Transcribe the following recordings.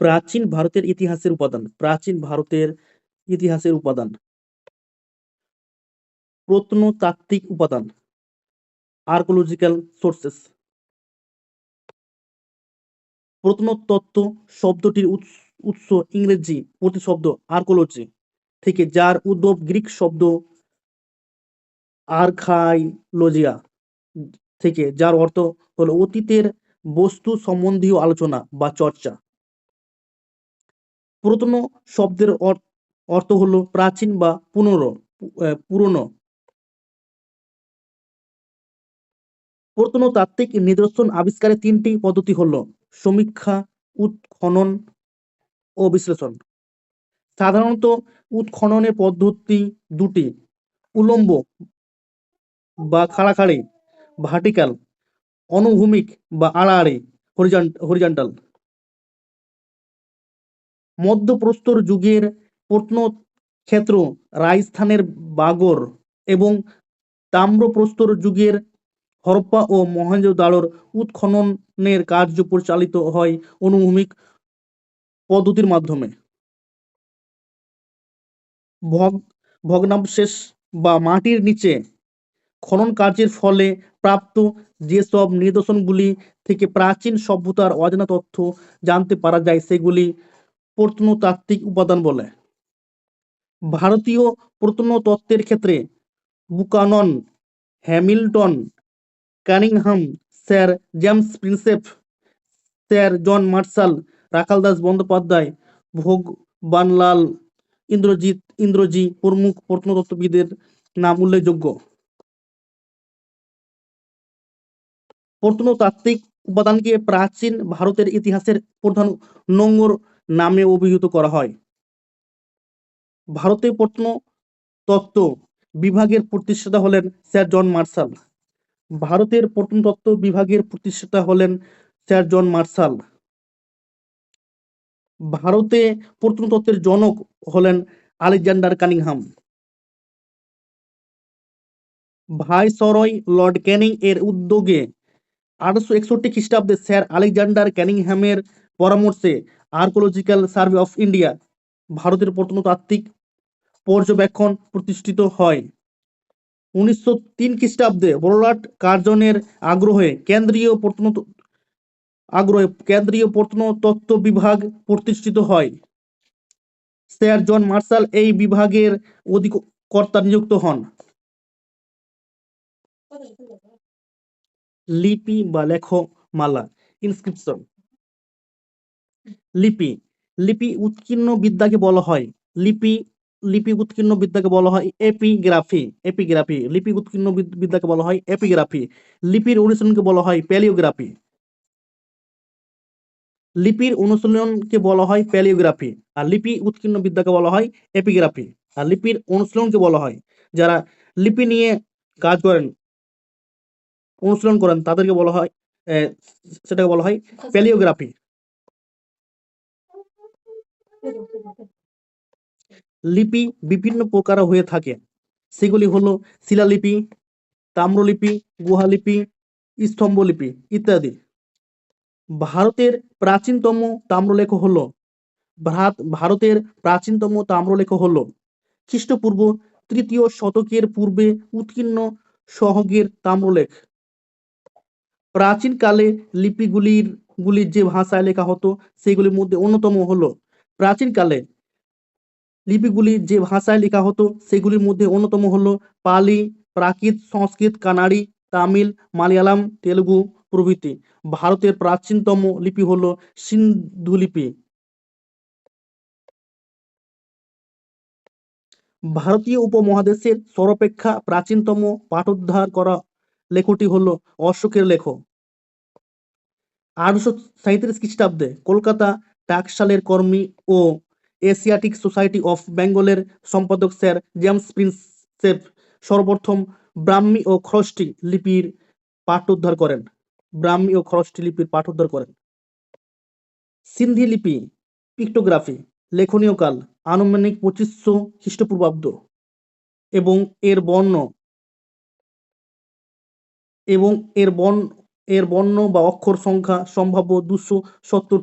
প্রাচীন ভারতের ইতিহাসের উপাদান, প্রাচীন ভারতের ইতিহাসের উপাদান। প্রত্নতাত্ত্বিক উপাদান আর্কোলজিক্যাল সোর্সেস প্রত্নতত্ত্ব শব্দটির উৎস- ইংরেজি প্রতিশব্দ আর্কোলজি থেকে, যার উদ্ভব গ্রিক শব্দ আর্খাইলোজিয়া থেকে, যার অর্থ হলো অতীতের বস্তু সম্বন্ধীয় আলোচনা বা চর্চা। প্রত্ন শব্দের অর- অর্থ হলো প্রাচীন বা পুনর পুরনো। প্রত্নতাত্ত্বিক নিদর্শন আবিষ্কারের তিনটি পদ্ধতি হলো সমীক্ষা, উৎখনন ও বিশ্লেষণ। সাধারণত উৎখননের পদ্ধতি দুটি, উলম্ব বা খাড়াখাড়ি, ভার্টিক্যাল, অনুভূমিক বা আড়াআড়ি হরিজন্টাল। মধ্যপ্রস্তর যুগের প্রত্নক্ষেত্র রাজস্থানের বাগর এবং তাম্রপ্রস্তর যুগের হরপ্পা ও মহেঞ্জোদাড়োর উৎখননের কার্য পরিচালিত হয় অনুভূমিক পদ্ধতির মাধ্যমে। ভগ, ভগ্নাবশেষ বা মাটির নিচে খনন কার্যের ফলে প্রাপ্ত যেসব নিদর্শনগুলি থেকে প্রাচীন সভ্যতার অজানা তথ্য জানতে পারা যায়, সেগুলি প্রত্নতাত্ত্বিক উপাদান বলে। ভারতীয় প্রত্নতত্ত্বের ক্ষেত্রে Buchanan, Hamilton, Cunningham, sir James Prinsep sir John Marshall Rakhaldas Bandyopadhyay, ভোগ বানলাল, ইন্দ্রজিৎ, ইন্দ্রজি প্রমুখ প্রত্নতত্ত্ববিদের নাম উল্লেখযোগ্য। প্রত্নতাত্ত্বিক উপাদানকে প্রাচীন ভারতের ইতিহাসের প্রধান নোঙ্গর নামে অভিহিত করা হয়। ভারতে প্রত্নতত্ত্ব বিভাগের প্রতিষ্ঠাতা হলেন স্যার জন মার্শাল। ভারতের প্রত্নতত্ত্ব বিভাগের প্রতিষ্ঠাতা হলেন স্যার জন মার্শাল। ভারতে প্রত্নতত্ত্বের জনক হলেন Alexander Cunningham. Viceroy Lord Canning এর উদ্যোগে আঠারোশো একষট্টি খ্রিস্টাব্দে স্যার আলেকজান্ডার ক্যানিংহামের পরামর্শে আর্কোলজিক্যাল সার্ভে অফ ইন্ডিয়া, ভারতের প্রত্নতাত্ত্বিক পর্যবেক্ষণ প্রতিষ্ঠিত হয়। উনিশশো তিন খ্রিস্টাব্দে বড়লাট কার্জনের আগ্রহে কেন্দ্রীয় প্রত্ন, আগ্রহে কেন্দ্রীয় প্রত্নতত্ত্ব বিভাগ প্রতিষ্ঠিত হয়। স্যার জন মার্শাল এই বিভাগের অধিকর্তা নিযুক্ত হন। লিপি বা লেখমালা ইনস্ক্রিপশন লিপি লিপি উৎকীর্ণ বিদ্যাকে বলা হয়। লিপি লিপি উৎকীর্ণ বিদ্যাকে বলা হয় এপিগ্রাফি এপিগ্রাফি, লিপি উৎকীর্ণ বিদ- বিদ্যাকে বলা হয় এপিগ্রাফি। লিপির অনুশীলনকে বলা হয় প্যালিওগ্রাফি। লিপির অনুশীলনকে বলা হয় প্যালিওগ্রাফি। আর লিপি উৎকীর্ণ বিদ্যাকে বলা হয় এপিগ্রাফি। আর লিপির অনুশীলনকে বলা হয় যারা লিপি নিয়ে কাজ করেন, অনুশীলন করেন, তাদেরকে বলা হয় সেটাকে বলা হয় প্যালিওগ্রাফি। লিপি বিভিন্ন প্রকার হয়ে থাকে। সেগুলি হলো শিলালিপি, তাম্রলিপি, গুহালিপি, স্তম্ভলিপি ইত্যাদি। ভারতের প্রাচীনতম তাম্রলেখ হল ভারত, ভারতের প্রাচীনতম তাম্রলেখ হল খ্রিস্টপূর্ব তৃতীয় শতকের পূর্বে উৎকীর্ণ সহগের তাম্রলেখ। প্রাচীনকালে লিপিগুলির গুলির যে ভাষায় লেখা হতো, সেগুলির মধ্যে অন্যতম হলো প্রাচীনকালে লিপিগুলি যে ভাষায় লেখা হতো, সেগুলির মধ্যে অন্যতম হলো পালি, প্রাকৃত সংস্কৃত, কানাড়ি, তামিল, মালয়ালাম, তেলুগু প্রভৃতি। ভারতের প্রাচীনতম লিপি হলো সিন্ধু লিপি। ভারতীয় উপমহাদেশের সর্বাপেক্ষা প্রাচীনতম পাঠোদ্ধার করা লেখটি হলো অশোকের লেখ। আঠারোশো সাঁইত্রিশ খ্রিস্টাব্দে কলকাতা টাকশালের কর্মী ও এশিয়াটিক সোসাইটি অফ বেঙ্গলের সম্পাদক স্যার জেমস প্রিন্সেপ সর্বপ্রথম ব্রাহ্মী ও খরষ্টি লিপির পাঠোদ্ধার করেন। ব্রাহ্মী ও খরষ্টি লিপির পাঠোদ্ধার করেন। সিন্ধি লিপি, পিক্টোগ্রাফি, লেখনীয় কাল, আনুমানিক পঁচিশশো খ্রিস্টপূর্বাব্দ এবং এর বর্ণ এবং এর বর্ণ এর বর্ণ বা অক্ষর সংখ্যা সম্ভাব্য দুশো সত্তর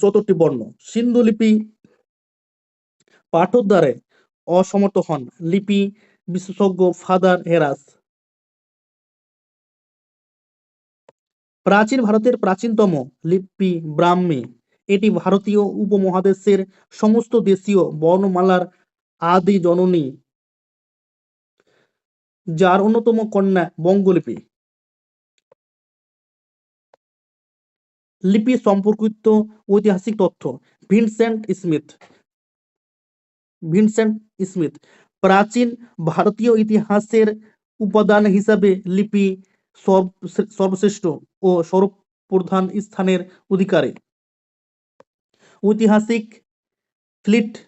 সত্তরটি বর্ণ। সিন্ধু লিপি পাঠোদ্ধারে অসমর্থ হন। লিপি বিশেষজ্ঞ ফাদার হেরাস। প্রাচীন ভারতের প্রাচীনতম লিপি ব্রাহ্মী। এটি ভারতীয় উপমহাদেশের সমস্ত দেশীয় বর্ণমালার আদি জননী, যার অন্যতম কন্যা বঙ্গলিপি। লিপি সম্পর্কিত ঐতিহাসিক তথ্য। Vincent Smith. ভিনসেন্ট স্মিথ, প্রাচীন ভারতীয় ইতিহাসের উপাদান হিসাবে লিপি সর্ব- সর্বশ্রেষ্ঠ ও সর্বপ্রধান স্থানের অধিকারী। ঐতিহাসিক ফ্লিট,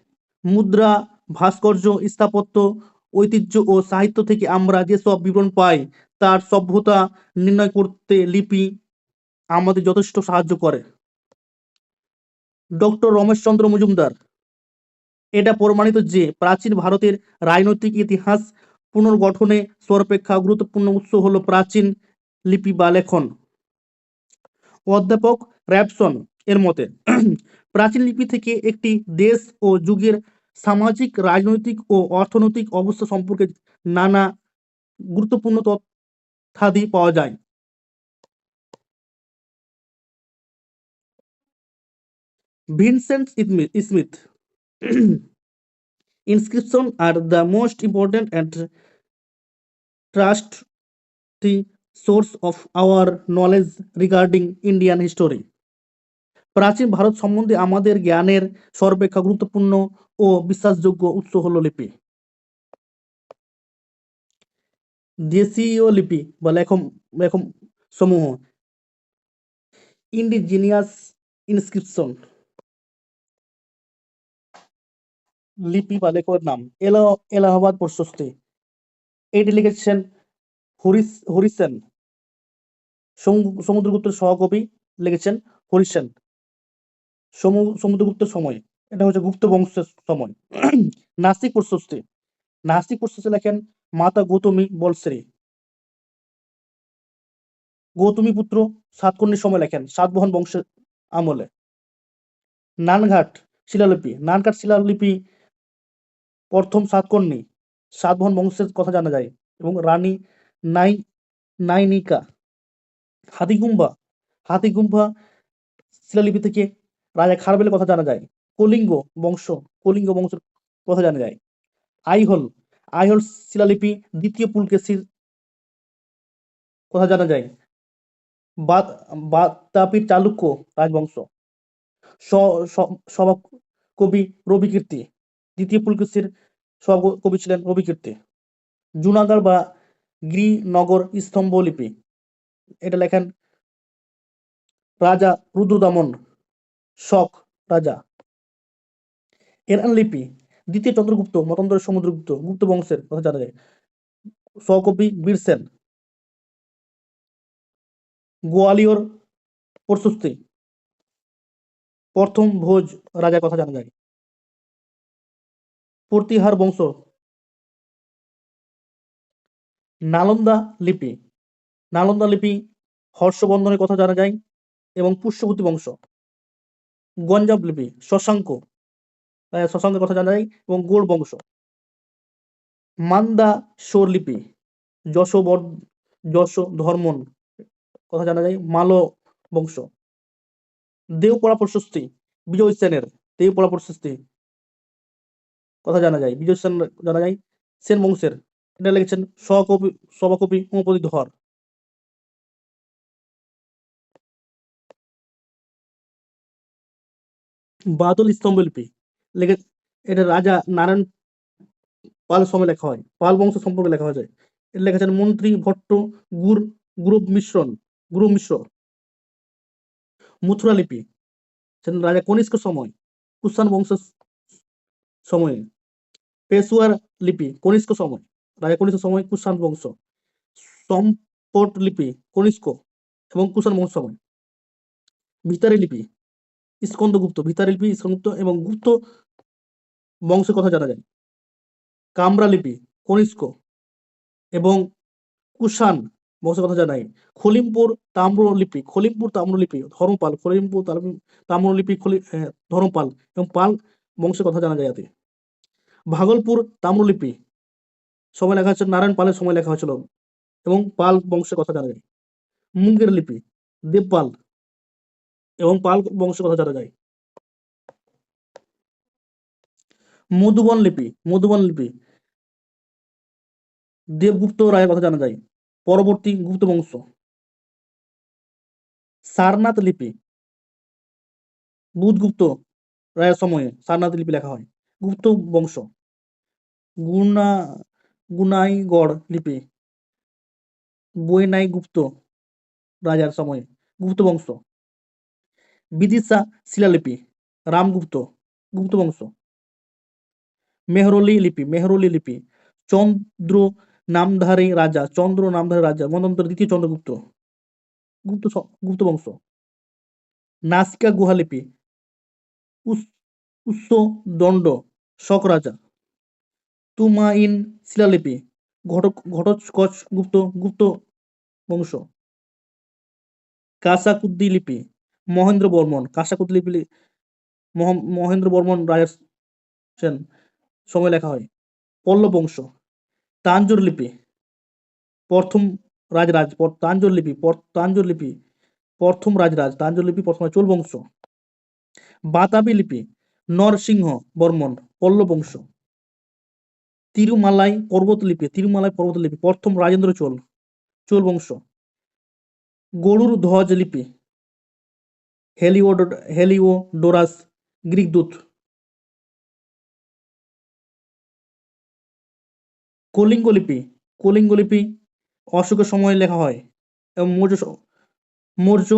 মুদ্রা, ভাস্কর্য, স্থাপত্য, ঐতিহ্য ও সাহিত্য থেকে আমরা যেসব বিবরণ পাই, তার সভ্যতা নির্ণয় করতে লিপি আমাদের যথেষ্ট সাহায্য করে। ডক্টর রমেশচন্দ্র মজুমদার, এটা প্রমাণিত যে প্রাচীন ভারতের রাজনৈতিক ইতিহাস পুনর্গঠনে সর্বাপেক্ষা গুরুত্বপূর্ণ উৎস হলো প্রাচীন লিপি বা লেখন। অধ্যাপক র্যাপসন এর মতে, প্রাচীন লিপি থেকে একটি দেশ ও যুগের সামাজিক, রাজনৈতিক ও অর্থনৈতিক অবস্থা সম্পর্কে নানা গুরুত্বপূর্ণ তথ্যাদি পাওয়া যায়। Vincent স্মি- Smith inscription are the most important and trusty source of our knowledge regarding Indian history প্রাচীন ভারত সম্বন্ধে আমাদের জ্ঞানের সর্বাপেক্ষা গুরুত্বপূর্ণ ও বিশ্বাসযোগ্য উৎস হল লিপি। দেশীয় লিপি বা লেখন লেখন সমূহ। ইন্ডিজিনিয়াস ইনস্ক্রিপশন লিপি বা লেখকের নাম? এলা, এলাহাবাদ প্রশস্তি। এটি লিখেছেন হরিস হরিসেন সমু- সমুদ্রগুপ্তের সহকবি লিখেছেন হরিসেন সমু- সমুদ্রগুপ্তের সময়। এটা হচ্ছে গুপ্ত বংশের সময়। নাসিক প্রশস্তি। নাসিক প্রশস্তি লেখেন মাতা গৌতমী বলশ্রী। গৌতমী পুত্র সাতকর্ণীর সময় লেখেন সাতবাহন বংশের আমলে। নানঘাট শিলালিপি। নানঘাট শিলালিপি প্রথম সাতকর্ণী সাতবাহন বংশের কথা জানা যায় এবং রানী নাই নাইনিকা, হাতিগুম্বা হাতিগুম্বা শিলালিপি থেকে রাজা খারবেলের কথা জানা যায়। কলিঙ্গ বংশ, কলিঙ্গ বংশের কথা জানা যায়। আইহল আইহল শিলালিপি দ্বিতীয় পুলকেশীর কথা জানা যায়। বাত বাতাপির চালুক্য রাজবংশ। সভা কবি রবি কীর্তি। দ্বিতীয় পুলকেশীর সভা কবি ছিলেন রবি কীর্তি জুনাগড় বা গিরিনগর স্তম্ভলিপি এটা লেখেন রাজা রুদ্রদমন শক রাজা। এরান লিপি, দ্বিতীয় চন্দ্রগুপ্ত মতন্দ্র সমুদ্রগুপ্ত, গুপ্ত বংশের কথা জানা যায়। সহকবি বীরসেন গোয়ালিয়র প্রশস্তি, প্রথম ভোজ রাজার কথা জানা যায়। প্রতিহার বংশ। নালন্দা লিপি। নালন্দা লিপি হর্ষবন্ধনের কথা জানা যায় এবং পুষ্যবতী বংশ। গঞ্জাম লিপি শশাঙ্ক। শশাঙ্কের কথা জানা যায় এবং গোড় বংশ। মান্দা সোর লিপি যশোবর যশ ধর্মন কথা জানা যায়, মাল বংশ। দেওপড়া প্রশস্তি বিজয় সেনের, দেওপড়া প্রশস্তি কথা জানা যায়। বিজয় সেন জানা যায়, সেন বংশের। এটা লিখেছেন সহকবি সভাকবি উমাপতি ধর বাদল স্তম্ভলিপি লেখে, এটা রাজা নারায়ণ পাল সময় লেখা হয়। পাল বংশ সম্পর্কে লেখা হয়েছে। এটা লেখেছেন মন্ত্রী ভট্ট গুর গ্রুপ মিশ্রণ, গুরু মিশ্র। মথুরা লিপি। রাজা কনিষ্ক সময়, কুষাণ বংশের সময়ে। পেশুয়ার লিপি, কনিষ্ক সময়, রাজা কনিষ্ক সময়, কুষাণ বংশ। সম্পট লিপি, কনিষ্ক এবং কুষাণ বংশ সময়। ভিতারি লিপি স্কন্দগুপ্ত ভিতারি লিপি স্কন্দগুপ্ত এবং গুপ্ত বংশের কথা জানা যায়। কামরা লিপি, কনিষ্ক এবং কুষাণ বংশের কথা জানা নাই খলিমপুর তাম্রলিপি খলিমপুর তাম্রলিপি ধর্মপাল, খলিমপুর তাম- তাম্রলিপি খলি ধর্মপাল এবং পাল বংশের কথা জানা যায় এতে। ভাগলপুর তাম্রলিপি সময় লেখা হচ্ছে নারায়ণ পালের সময় লেখা হয়েছিল এবং পাল বংশের কথা জানা যায়। মুঙ্গের লিপি, দেবপাল এবং পাল বংশের কথা জানা যায়। মধুবন লিপি মধুবন লিপি, দেবগুপ্ত রায়ের কথা জানা যায়। পরবর্তী গুপ্ত বংশ। সারনাথ লিপি, বুধগুপ্ত রায়ের সময়ে সারনাথ লিপি লেখা হয়। গুপ্ত বংশ। গুনা, গুনাইগড় লিপি। বৈনাই গুপ্ত রাজার সময়ে গুপ্ত বংশ। বিদিশা শিলালিপি, রামগুপ্ত, গুপ্ত বংশ। মেহরলি লিপি মেহরলি লিপি। চন্দ্র নামধারী রাজা, চন্দ্র নামধারী রাজা মন্বন্তর দ্বিতীয় চন্দ্রগুপ্ত। গুপ্ত গুপ্ত বংশ। নাসিকা গুহালিপি উৎস দণ্ড শক রাজা তুমাইন শিলালিপি, ঘটক ঘটোৎকচ গুপ্ত গুপ্ত বংশ। কাসাকুদ্দি লিপি, মহেন্দ্র বর্মন কাসাকুদ্দি লিপি মহ- মহেন্দ্র বর্মন রায়ের সেন সময় লেখা হয়। পল্লব বংশ, তাঞ্জোর লিপি, প্রথম রাজরাজ, তাঞ্জোর লিপি তাঞ্জোর লিপি, প্রথম রাজরাজ, তাঞ্জোর লিপি, প্রথম চোল বংশ। বাতাবি লিপি, নরসিংহ, বর্মন পল্লব বংশ তিরুমালাই পর্বত লিপি, তিরুমালাই পর্বত লিপি, প্রথম রাজেন্দ্র চোল চোল বংশ গরুর ধ্বজ লিপি, হেলিওড হেলিওডোরাস, গ্রিক দূত। কলিঙ্গ লিপি কলিঙ্গ লিপি অশোকের সময় লেখা হয়, এবং মৌর্য মৌর্য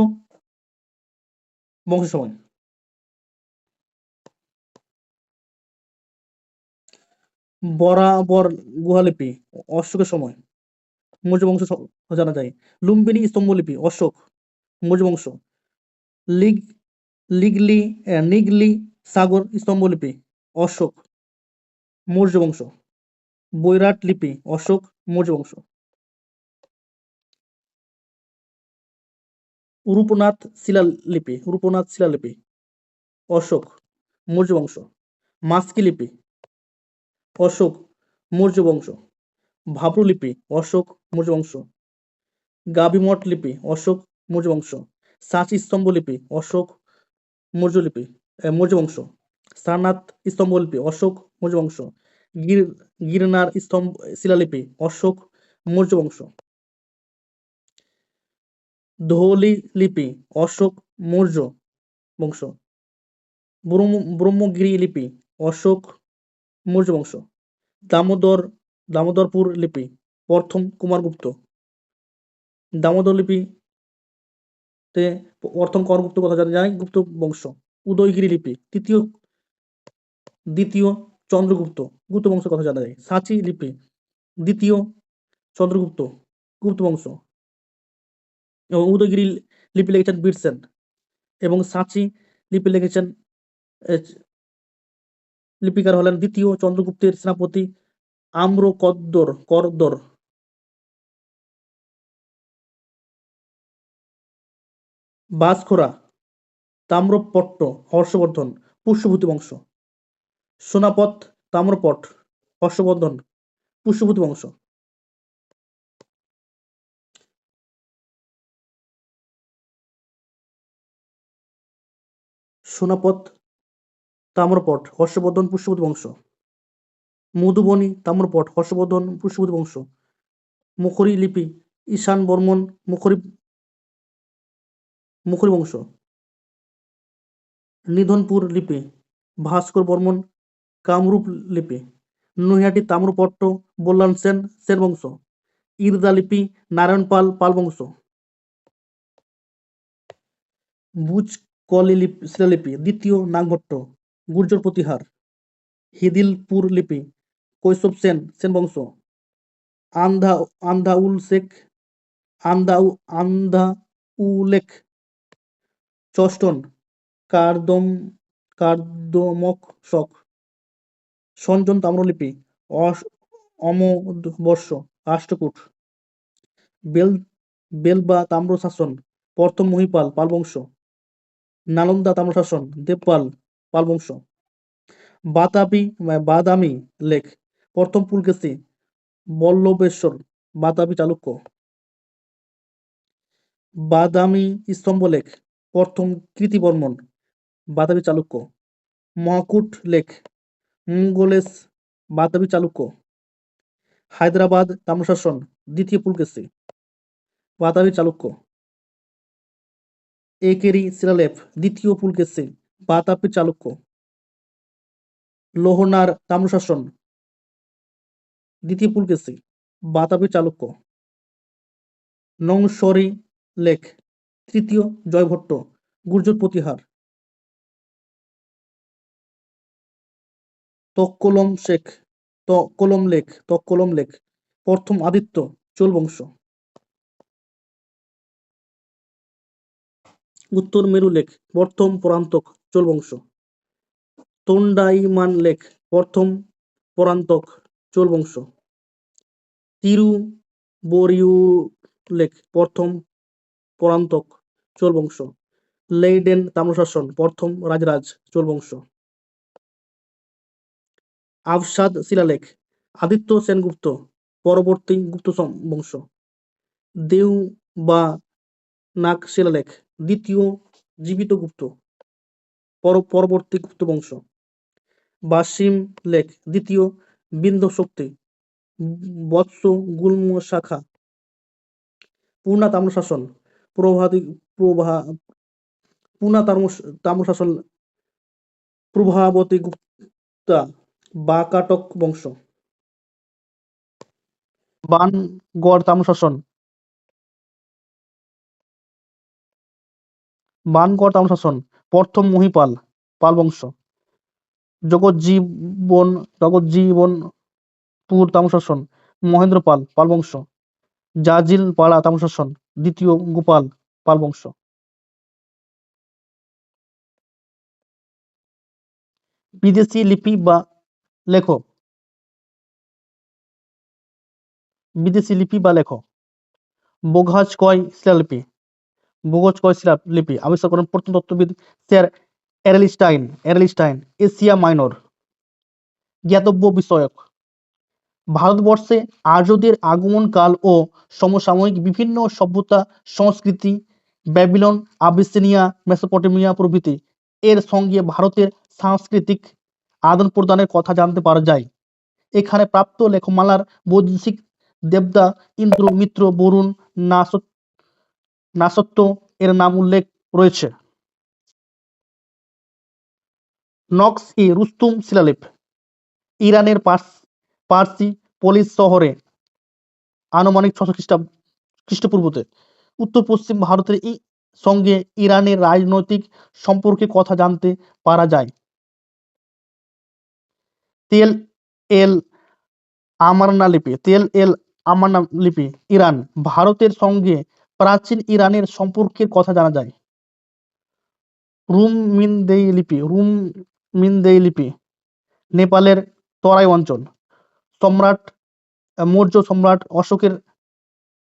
বংশের সময় বরাবর গুহালিপি, অশোকের সময়। মৌর্য বংশ জানা যায়। লুম্বিনী স্তম্ভলিপি, অশোক। মৌর্য বংশ লিগ, লিগলি নিগলি সাগর স্তম্ভলিপি, অশোক। মৌর্য বংশ বৈরাট লিপি, অশোক মৌর্য বংশ রূপনাথ শিলালিপি রূপনাথ শিলালিপি, অশোক। মৌর্য বংশ মাস্কি লিপি অশোক মৌর্য বংশ ভাবরু লিপি অশোক মৌর্য বংশ গাবিমঠ লিপি, অশোক মৌর্য বংশ সাঁচি স্তম্ভ লিপি, অশোক মৌর্য লিপি মৌর্য বংশ সারনাথ স্তম্ভ লিপি, অশোক মৌর্য বংশ গির, গিরনার স্তম্ভ, শিলালিপি, অশোক মৌর্য বংশ ধৌলি লিপি, অশোক মৌর্য বংশ ব্রহ্ম, ব্রহ্মগিরি লিপি, অশোক মৌর্য বংশ দামোদর, দামোদরপুর লিপি, প্রথম কুমারগুপ্ত। দামোদর লিপি তে প্রথম করগুপ্ত কথা জানা যায়, গুপ্ত বংশ। উদয়গিরি লিপি, তৃতীয়, দ্বিতীয় চন্দ্রগুপ্ত, গুপ্ত বংশের কথা জানা যায়। সাঁচি লিপি, দ্বিতীয় চন্দ্রগুপ্ত, গুপ্ত বংশ। এবং উদয়গিরি লিপি লিখেছেন বীরসেন। এবং সাঁচি লিপি লিখেছেন লিপিকার হলেন দ্বিতীয় চন্দ্রগুপ্তের সেনাপতি আম্র কদ্দর, করদর। বাসখোরা তাম্রপট্ট, হর্ষবর্ধন, পুষ্যভূতি বংশ। সোনাপথ, তাম্রপট, হর্ষবর্ধন, পুষ্যভূতি বংশ। সোনাপথ তাম্রপট হর্ষবর্ধন পুষ্যভূতি বংশ। মধুবনী তাম্রপট হর্ষবর্ধন পুষ্যভূতি বংশ। মুখরি লিপি, ঈশান বর্মন, মুখরি মুখরি বংশ। নিধনপুর লিপি, ভাস্কর বর্মন, কামরূপ লিপি। নৈহাটি তাম্রপট্ট বল্লান সেন সেন বংশ। ইরদা লিপি, নারায়ণ পাল পাল বংশ। বুজ কলি লিপি, শিলালিপি, দ্বিতীয় নাগভট্ট। গুর্জর প্রতিহার, হিদিলপুর লিপি কৈশব সেন সেন বংশ আন্ধা, আন্ধাউল শেখ আন্দা আন্ধা উলেখ চষ্টন, কার্দম, কার্দমক শক সঞ্জন তাম্রলিপি অস অমবর্ষ রাষ্ট্রকূট বেল, বেলবা তাম্রশাসন, প্রথম মহিপাল পাল বংশ নালন্দা তাম্রশাসন, দেবপাল পালবংশ। বাতাবি বাদামি লেখ প্রথম পুলকেশী, বল্লভেশ্বর, বাতাবি চালুক্য। বাদামি স্তম্ভ লেখ প্রথম কৃতিবর্মন বাতাবি চালুক্য। মহাকূট লেখ মঙ্গলেশ বাতাবি চালুক্য। হায়দ্রাবাদ তাম্রশাসন, দ্বিতীয় পুলকেশী, বাতাবি চালুক্য। একেরি শিলালেখ দ্বিতীয় পুলকেশী বাতাবি চালুক্য। লোহনার তাম্রশাসন। দ্বিতীয় পুলকেশী বাতাবি চালুক্য। নংসরি লেখ তৃতীয় জয়ভট্ট, গুর্জর প্রতিহার। তক্কলম শেখ, তক্কলম লেখ তক্কলম লেখ প্রথম আদিত্য চোল বংশ উত্তর মেরু লেখ প্রথম পরান্তক। চোল বংশ তন্ডাইমান লেখ প্রথম পরান্তক চোল বংশ তিরু বরিউ লেখ প্রথম পরান্তক চোল বংশ লেইডেন তাম্রশাসন প্রথম রাজরাজ চোল বংশ আফসাদ শিলালেখ আদিত্য সেনগুপ্ত পরবর্তী গুপ্ত বংশ। দেউ বা নাক শিলালেখ দ্বিতীয় জীবিত গুপ্ত। পরবর্তী গুপ্ত বংশ বাসিম লেখ দ্বিতীয় বিন্দ শক্তি বৎস গুল্ম শাখা। পূর্ণা তাম্রশাসন প্রভাদি প্রভা পূর্ণা তাম্র তাম্রশাসন, প্রভাবতী গুপ্তা, বাকাটক বংশ। বানগড় তাম্রশাসন। বানগড় তাম্রশাসন প্রথম মহিপাল পাল বংশ জগজ্জীবন পুর তাম্রশাসন, মহেন্দ্র পাল পাল বংশ জাজিল পাড়া তাম্রশাসন, দ্বিতীয় গোপাল পাল বংশ বিদেশি লিপি বা লেখ বিদেশি লিপি বা লেখ বোঘাজ কয় শিলালিপি? বোগজ কয় লিপি আবিষ্কার করেন প্রত্নতত্ত্ববিদ sir Aurel Stein Aurel Stein, Asia Minor জ্ঞাতব্য বিষয়ক। ভারতবর্ষে আর্যদের আগমনকাল ও সমসাময়িক বিভিন্ন সভ্যতা, সংস্কৃতি, ব্যাবিলন, আবিসিনিয়া, মেসোপটেমিয়া প্রভৃতি এর সঙ্গে ভারতের সাংস্কৃতিক আদান প্রদানের কথা জানতে পারা যায়। এখানে প্রাপ্ত লেখমালার বৈদেশিক দেবদা ইন্দ্র, মিত্র, বরুণ, নাসত নাসত্ব এর নাম উল্লেখ রয়েছে। নক্স ই রুস্তুম শিলালেখ ইরানের পার্স পলিস শহরে আনুমানিক ছশো খ্রিস্টা খ্রিস্টপূর্বতে। উত্তর পশ্চিম ভারতের এই সঙ্গে ইরানের রাজনৈতিক সম্পর্কে কথা জানতে পারা যায়। তেল এল আমারনা লিপি, তেল এল আমারনা লিপি, ইরান। ভারতের সঙ্গে প্রাচীন ইরানের সম্পর্কের কথা জানা যায়। রুম মিনদেই লিপি রুম মিনদেই লিপি নেপালের তরাই অঞ্চল। সম্রাট, মৌর্য সম্রাট অশোকের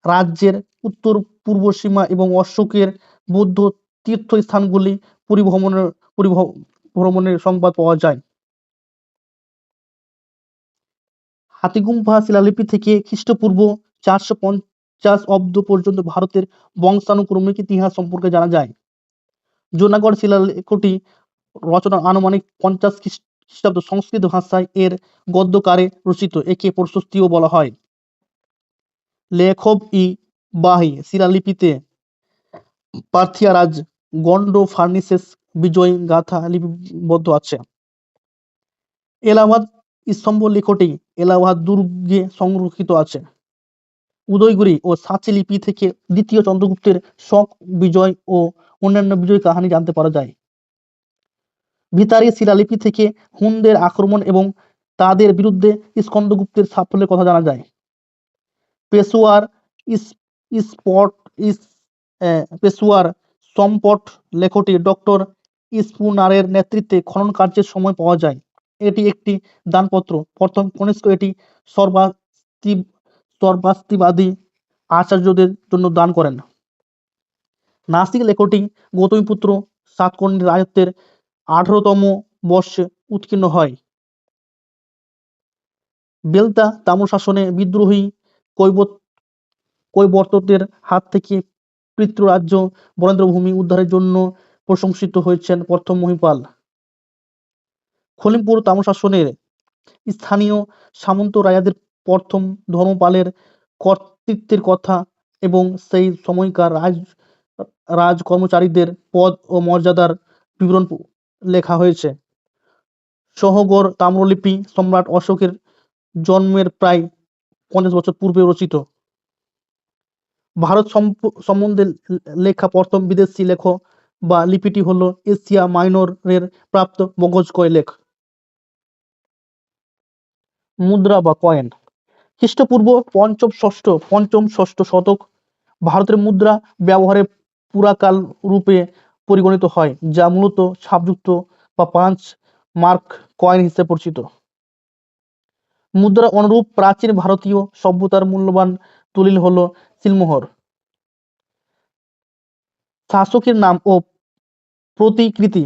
রাজ্যের উত্তর পূর্ব সীমা এবং অশোকের বৌদ্ধ তীর্থস্থানগুলি পরিভ্রমণের পরিভ- ভ্রমণের সংবাদ পাওয়া যায়। হাতিগুম্ফা শিলালিপি থেকে খ্রিস্টপূর্ব চারশো পঞ্চাশ অব্দ পর্যন্ত ভারতের বংশানুক্রমিক ইতিহাস সম্পর্কে জানা যায়। জুনাগড় শিলালেখটি রচনা আনুমানিক পঞ্চাশ খ্রিস্ট- খ্রিস্টাব্দ সংস্কৃত ভাষায় এর গদ্যকারে রচিত, একে প্রশস্তিও বলা হয়। লেখব ই বাহি শিলালিপিতে পার্থিয়ারাজ গন্ড ফার্নিসেস বিজয় গাথা লিপিবদ্ধ আছে। এলাহাবাদ স্তম্ভ লেখটি এলাহাবাদ দুর্গে সংরক্ষিত আছে। উদয়গুড়ি ও সাঁচি লিপি থেকে দ্বিতীয় চন্দ্রগুপ্তের শক বিজয় ও অন্যান্য বিজয় কাহিনী জানতে পারা যায়। ভিতারি শিলালিপি থেকে হুনদের আক্রমণ এবং তাদের বিরুদ্ধে স্কন্দগুপ্তের সাফল্যের কথা জানা যায়। পেশোয়ার স্পট ইস পেশোয়ার সম্পট লেখটি ডক্টর ইসপুনারের নেতৃত্বে খনন কার্যের সময় পাওয়া যায়। এটি একটি দানপত্র। প্রথম কনিষ্ক এটি সর্বাস্তি সর্বাস্তিবাদী আচার্যদের জন্য দান করেন। নাসিক লেখকটি গৌতমীপুত্র সাতকর্ণীর রাজত্বের আঠারোতম বর্ষে উৎকীর্ণ হয়। বেলতা তাম্র শাসনে বিদ্রোহী কৈবর্তদের হাত থেকে পিতৃরাজ্য বরেন্দ্রভূমি উদ্ধারের জন্য প্রশংসিত হয়েছেন প্রথম মহিপাল। খলিমপুর তাম্রশাসনের স্থানীয় সামন্ত রাজাদের প্রথম ধর্মপালের কর্তৃত্বের কথা এবং সেই সময়কার রাজ রাজ কর্মচারীদের পদ ও মর্যাদার বিবরণ লেখা হয়েছে। সহগর তাম্রলিপি সম্রাট অশোকের জন্মের প্রায় পঞ্চাশ বছর পূর্বে রচিত। ভারত সম্বন্ধে লেখা প্রথম বিদেশি লেখ বা লিপিটি হল এশিয়া মাইনরের প্রাপ্ত মগজকয় লেখ মুদ্রা বা কয়েন। খ্রিস্টপূর্ব পঞ্চম ষষ্ঠ পঞ্চম ষষ্ঠ শতক ভারতের মুদ্রা ব্যবহারে পুরাকাল রূপে পরিগণিত হয়, যা মূলত ছাপযুক্ত বা পাঁচ মার্ক কয়েন হিসেবে পরিচিত। মুদ্রা অনুরূপ প্রাচীন ভারতীয় সভ্যতার মূল্যবান দলিল হল সিলমোহর। শাসকের নাম ও প্রতিকৃতি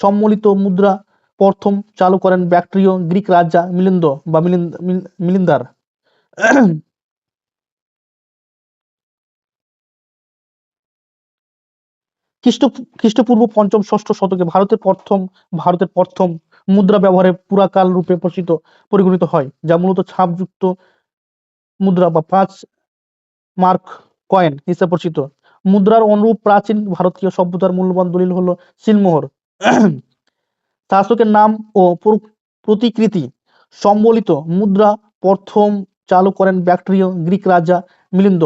সম্মিলিত মুদ্রা প্রথম চালু করেন ব্যাক্ট্রিয় গ্রিক রাজা মিলিন্দ বা মিলিন্দ মিলিন্দার। খ্রিস্ট, খ্রিস্টপূর্ব পঞ্চম, ষষ্ঠ শতকে ভারতের প্রথম ভারতের প্রথম মুদ্রা ব্যবহারে পুরাকাল রূপে পরিচিত পরিগণিত হয়, যা মূলত ছাপযুক্ত মুদ্রা বা পাঁচ মার্ক কয়েন হিসেবে পরিচিত মুদ্রার অনুরূপ প্রাচীন ভারতীয় সভ্যতার মূল্যবান দলিল হলো সিলমোহর। শাসকের নাম ও প্রতিকৃতি সম্বলিত মুদ্রা প্রথম চালু করেন ব্যাক্ট্রিয় গ্রিক রাজা মিলিন্দ।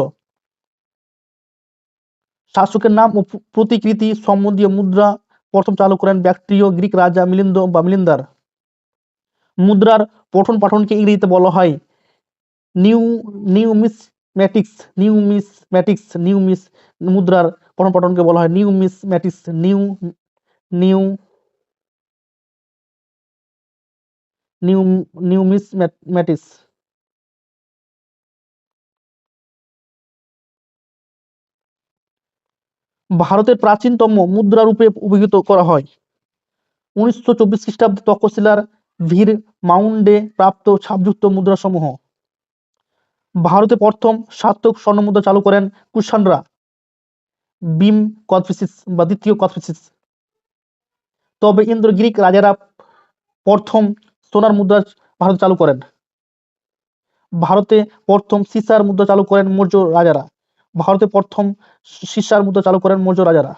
শাসকের নাম ও প্রতিকৃতি সম্বন্ধীয় মুদ্রা প্রথম চালু করেন ব্যাক্ট্রিয় গ্রিক রাজা মিলিন্দ বা মিলিন্দার। মুদ্রার পঠন পাঠনকে ইংরেজিতে বলা হয় নিউ, নিউমিসম্যাটিক্স নিউমিসম্যাটিক্স, নিউমিস মুদ্রার পঠন পাঠনকে বলা হয় নিউমিসম্যাটিক্স, নিউ নিউ নিউ নিউমিসম্যাটিক্স ভারতের প্রাচীনতম মুদ্রা রূপে অভিহিত করা হয়। উনিশশো চব্বিশ খ্রিস্টাব্দে তক্ষশিলার ভীর মাউন্ডে প্রাপ্ত ছাপযুক্ত মুদ্রাসমূহ। ভারতে প্রথম সার্থক স্বর্ণ মুদ্রা চালু করেন কুষাণরা। বিম কনফুসিস বা দ্বিতীয় কনফুসিস তবে ইন্দ্র গ্রিক রাজারা প্রথম সোনার মুদ্রা ভারত চালু করেন। ভারতে প্রথম সিসার মুদ্রা চালু করেন মৌর্য রাজারা। ভারতে প্রথম সিসার মুদ্রা চালু করেন মৌর্য রাজারা।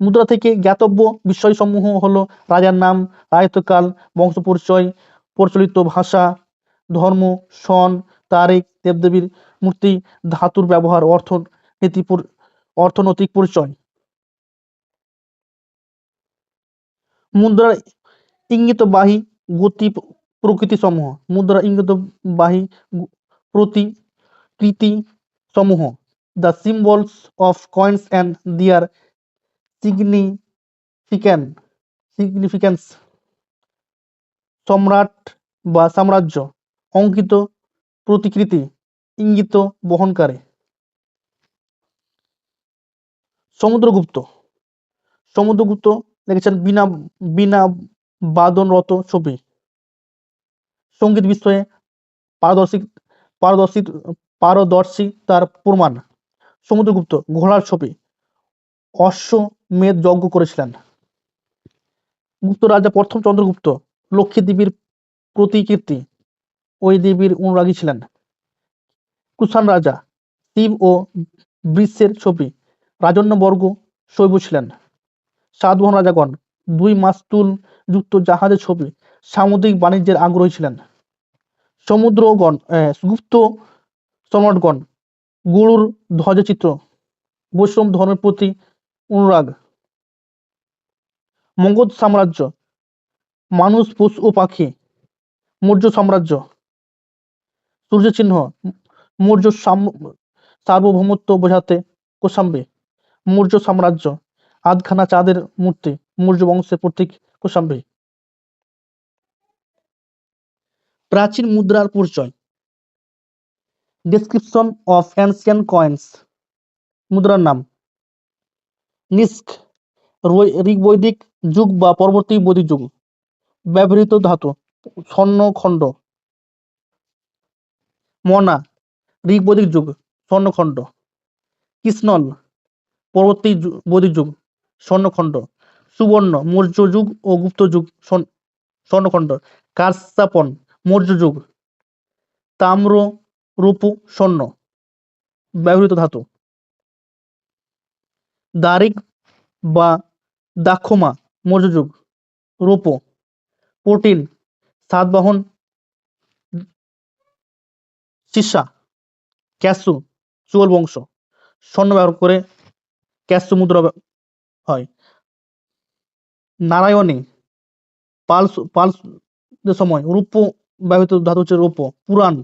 মুদ্রা থেকে জ্ঞাতব্য বিষয়সমূহ হলো রাজার নাম, রায়তকাল বংশ পরিচয় প্রচলিত ভাষা, ধর্ম সন তারিখ, দেবদেবীর মূর্তি, ধাতুর ব্যবহার অর্থনীতি অর্থনৈতিক পরিচয়। মুদ্রার ইঙ্গিতবাহী গতি প্রকৃতি সমূহ মুদ্রা ইঙ্গিতবাহী গু- প্রতিকৃতি সমূহ the symbols of coins and their significant significance সম্রাট বা সাম্রাজ্য, অঙ্কিত প্রতিকৃতি, ইঙ্গিত বহনকারী। সমুদ্রগুপ্ত। সমুদ্রগুপ্ত লিখেছেন বিনা বিনা বাদনরত ছবি। সংগীত বিষয়ে পারদর্শী পারদর্শী পারদর্শী তার প্রমাণ। সমুদ্রগুপ্ত ঘোড়ার ছবি। অশ্বমেধ যজ্ঞ করেছিলেন। গুপ্ত রাজা প্রথম চন্দ্রগুপ্ত লক্ষ্মী দেবীর প্রতিকীর্তি ওই দেবীর অনুরাগী ছিলেন। কুষাণ রাজা শিব ও বৃষের ছবি। রাজন্যবর্গ শৈব ছিলেন। সাতবাহন রাজাগণ দুই মাস্তুল যুক্ত জাহাজের ছবি সামুদ্রিক বাণিজ্যের আগ্রহী ছিলেন। সমুদ্রগণ গুপ্ত সম্রাটগণ গরুর ধ্বজচিত্র, বৈষ্ণব ধর্মের প্রতি অনুরাগ, মগধ সাম্রাজ্য, মানুষ, পশু ও পাখি, মৌর্য সাম্রাজ্য সূর্য চিহ্ন মৌর্য সার্বভৌমত্ব বোঝাতে কোসাম্বে মৌর্য সাম্রাজ্য, আধখানা চাঁদের মূর্তি, মৌর্য বংশের প্রতীক কোসাম্বে প্রাচীন মুদ্রার পরিচয় ডেসক্রিপশন অফ অ্যানসিয়ান কয়েন্স মুদ্রার নাম। নিস্ক ঋগ্বৈদিক যুগ বা পরবর্তী বৈদিক যুগ। ব্যবহৃত ধাতু স্বর্ণখণ্ড মনা, ঋগ্বৈদিক যুগ স্বর্ণখণ্ড কৃষ্ণল পরবর্তী বৈদিক যুগ স্বর্ণখণ্ড সুবর্ণ, মৌর্য যুগ ও গুপ্ত যুগ, স্বর্ণ- স্বর্ণখণ্ড কারসাপন, মৌর্য যুগ। তাম্র রূপু স্বর্ণ। ব্যবহৃত ধাতু। দারিক বা দাক্ষমা মৌর্য রূপ প্রোটিন সাতবাহন সীসা ক্যাসু, চুয়াল বংশ। স্বর্ণ ব্যবহার করে ক্যাসু মুদ্রা হয়। নারায়ণী, পালস পালস সময় রূপ ব্যবহৃত ধাতু হচ্ছে রূপ। পুরাণ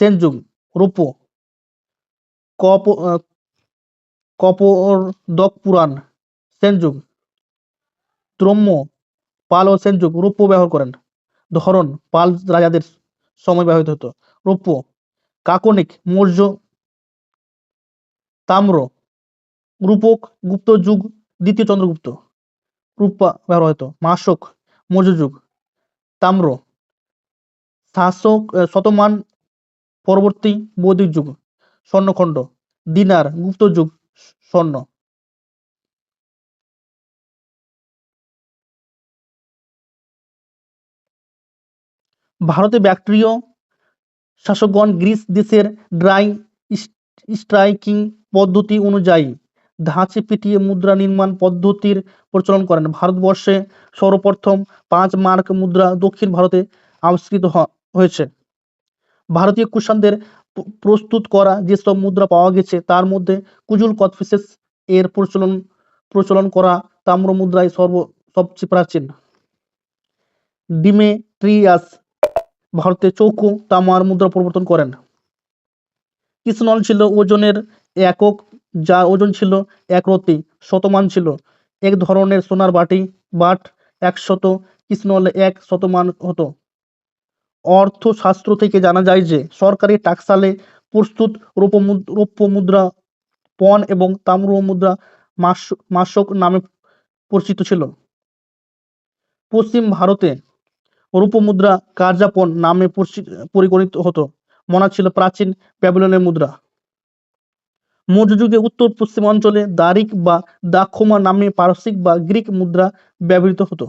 সেন যুগ রূপ কপ আহ, কপোদক পুরাণ সেন যুগ দ্রম্য পাল ও সেন যুগ রূপ ব্যবহার করেন। ধরন পাল রাজাদের সময় ব্যবহৃত হতো। রৌপ্য কাকনিক মৌর্য তাম্র রূপক গুপ্ত যুগ দ্বিতীয় চন্দ্রগুপ্ত। রূপা ব্যবহার হতো। মাসক মৌর্য যুগ তাম্র শাসক শতমান পরবর্তী বৈদিক যুগ, স্বর্ণখণ্ড, দিনার গুপ্ত যুগ, স্বর্ণ। ভারতে ব্যাকট্রিয় শাসকগণ গ্রিস দেশের ড্রাই স্ট্রাইকিং পদ্ধতি অনুযায়ী ধাঁচে পিটিয়ে মুদ্রা নির্মাণ পদ্ধতির প্রচলন করেন। ভারতবর্ষে সর্বপ্রথম পাঁচ মার্ক মুদ্রা দক্ষিণ ভারতে আবিষ্কৃত হয়েছে। ভারতীয় কুষাণদের প্রস্তুত করা যেসব মুদ্রা পাওয়া গেছে, তার মধ্যে কুজুল কনফুসিয়াস এর প্রচলন প্রচলন করা তাম্র মুদ্রাই সর্ব, সবচেয়ে প্রাচীন। ডিমেট্রিয়াস ভারতে চৌকো তামার মুদ্রা প্রবর্তন করেন। কৃষ্ণল ছিল ওজনের একক, যা ওজন ছিল এক রতি, শতমান ছিল। এক ধরনের সোনার বাটি, বাট একশত কৃষ্ণল এক শতমান হতো। অর্থশাস্ত্র থেকে জানা যায় যে সরকারি টাকসালে প্রস্তুত রৌপ্য মুদ- মুদ্রা পণ এবং তাম্র মুদ্রা মাস- মাসক নামে পরিচিত ছিল। পশ্চিম ভারতে রূপ মুদ্রা কার্যাপন নামে পরিগণিত হতো। মনে ছিল প্রাচীন ব্যাবিলনের মুদ্রা। মধ্যযুগে উত্তর পশ্চিম অঞ্চলে দারিক বা দাক্ষমা নামে পারসিক বা গ্রিক মুদ্রা ব্যবহৃত হতো।